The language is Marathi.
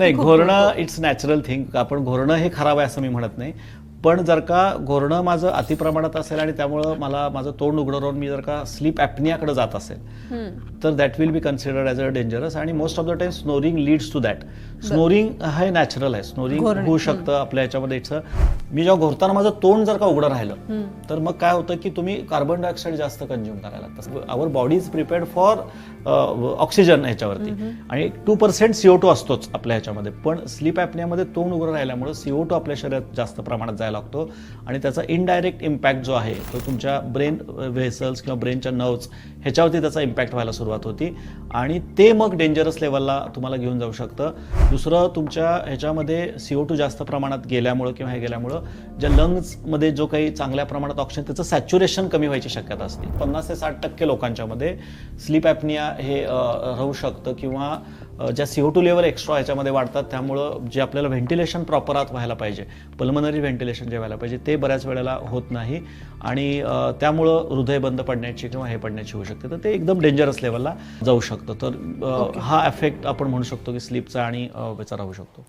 नाही घोरणं. इट्स नॅचरल थिंग आपण घोरणं हे खराब आहे असं मी म्हणत नाही पण जर का घोरणं माझं अतिप्रमाणात असेल आणि त्यामुळं मला माझं तोंड उघडं राहून मी जर का स्लीप ॲपनियाकडे जात असेल. तर that will be considered as a dangerous आणि most of the time snoring leads to that snoring हे नॅचरल आहे. स्नोरिंग होऊ शकतं आपल्या ह्याच्यामध्ये इट्स मी जेव्हा घोरताना माझं तोंड जर का उघडं राहिलं तर मग काय होतं की तुम्ही कार्बन डायऑक्साईड जास्त कंझ्युम करायला लागतं. Our body is prepared for oxygen ह्याच्यावरती. आणि टू पर्सेंट सीओ टू असतोच आपल्या ह्याच्यामध्ये. पण स्लीप ॲपनियामध्ये तोंड उघडं राहिल्यामुळे सीओ टू आपल्या शरीरात जास्त प्रमाणात जायला लागतो. आणि त्याचा इनडायरेक्ट इम्पॅक्ट जो आहे तो तुमच्या ब्रेन व्हेसल्स किंवा ब्रेनच्या नर्व्स ह्याच्यावरती त्याचा इम्पॅक्ट व्हायला सुरुवात होती. आणि ते मग डेंजरस लेवलला तुम्हाला घेऊन जाऊ शकतं. दुसरं तुमच्या ह्याच्यामध्ये सीओ टू जास्त प्रमाणात गेल्यामुळं किंवा हे गेल्यामुळं ज्या लंग्समध्ये जो काही चांगल्या प्रमाणात ऑक्सिजन त्याचं सॅच्युरेशन कमी व्हायची शक्यता असते. पन्नास ते साठ टक्के लोकांच्यामध्ये स्लीप ॲपनिया हे राहू शकतं किंवा ज्या ज्या सीओ टू लेवल एक्स्ट्रा ह्याच्यामध्ये वाढतात त्यामुळं जे आपल्याला व्हेंटिलेशन प्रॉपर आत व्हायला पाहिजे पल्मनरी व्हेंटिलेशन जे व्हायला पाहिजे ते बऱ्याच वेळेला होत नाही. आणि त्यामुळं हृदय बंद पडण्याची किंवा हे पडण्याची होऊ शकते. तर ते एकदम डेंजरस लेवलला जाऊ शकतं. तर हा एफेक्ट आपण म्हणू शकतो की स्लीपचा आणि याचा राहू शकतो.